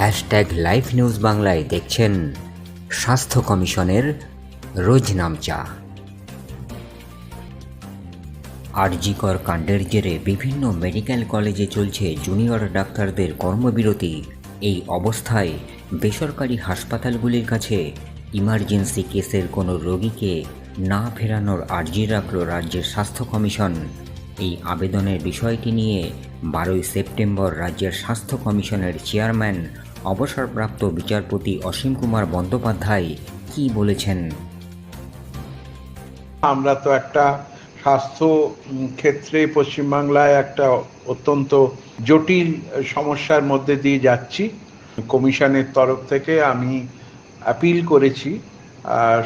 Hashtag live news বাংলায় দেখছেন স্বাস্থ্য কমিশনের রোজ নামচা আরজিকর কাণ্ডের জেরে বিভিন্ন মেডিকেল কলেজে চলছে জুনিয়র ডাক্তারদের কর্মবিরতি। এই অবস্থায় বেসরকারি হাসপাতালগুলির কাছে ইমার্জেন্সি কেসের কোনো রোগীকে না ফেরানোর আর্জি রাখল রাজ্যের স্বাস্থ্য কমিশন। এই আবেদনের বিষয়টি নিয়ে বারোই সেপ্টেম্বর রাজ্যের স্বাস্থ্য কমিশনের চেয়ারম্যান অবসরপ্রাপ্ত বিচারপতি অসীম কুমার বন্দ্যোপাধ্যায় কি বলেছেন? আমরা তো একটা স্বাস্থ্য ক্ষেত্রে পশ্চিমবাংলায় একটা অত্যন্ত জটিল সমস্যার মধ্যে দিয়ে যাচ্ছি। কমিশনের তরফ থেকে আমি অ্যাপিল করেছি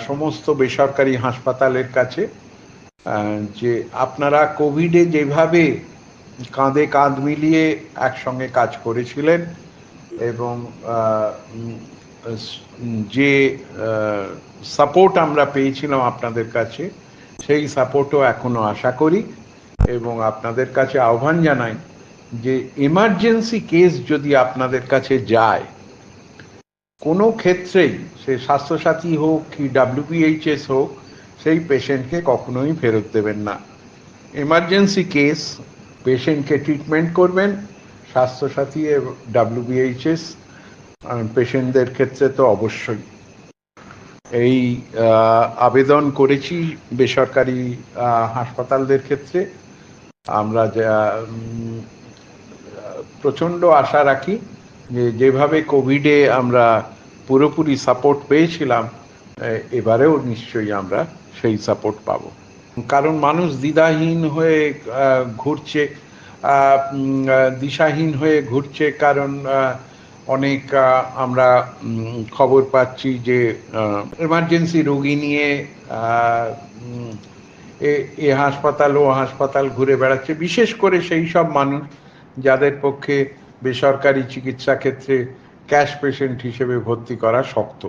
সমস্ত বেসরকারি হাসপাতালের কাছে যে আপনারা কোভিডে যেভাবে কাঁধে কাঁধ মিলিয়ে একসঙ্গে কাজ করেছিলেন এবং যে সাপোর্ট আমরা পেয়েছিলাম আপনাদের কাছে, সেই সাপোর্টও এখনও আশা করি এবং আপনাদের কাছে আহ্বান জানাই যে এমার্জেন্সি কেস যদি আপনাদের কাছে যায়, কোনো ক্ষেত্রেই, সে স্বাস্থ্যসাথী হোক কি ডাব্লিউবিএইচএস হোক, সেই পেশেন্টকে কখনোই ফেরত দেবেন না। এমার্জেন্সি কেস পেশেন্টকে ট্রিটমেন্ট করবেন স্বাস্থ্যসাথী এবং ডাব্লিউবিএইচএস পেশেন্টদের ক্ষেত্রে তো অবশ্যই। এই আবেদন করেছি বেসরকারি হাসপাতালদের ক্ষেত্রে। আমরা যা প্রচণ্ড আশা রাখি যে যেভাবে কোভিডে আমরা পুরোপুরি সাপোর্ট পেয়েছিলাম এবারেও নিশ্চয়ই আমরা সেই সাপোর্ট পাবো। কারণ মানুষ দ্বিধাহীন হয়ে ঘুরছে দিশাহীন হয়ে ঘুরছে কারণ অনেক আমরা খবর পাচ্ছি যে এমার্জেন্সি রোগী নিয়ে এ- হাসপাতাল, ও হাসপাতাল ঘুরে বেড়াচ্ছে। বিশেষ করে সেই সব মানুষ যাদের পক্ষে বেসরকারি চিকিৎসা ক্ষেত্রে ক্যাশ পেশেন্ট হিসেবে ভর্তি করা শক্ত।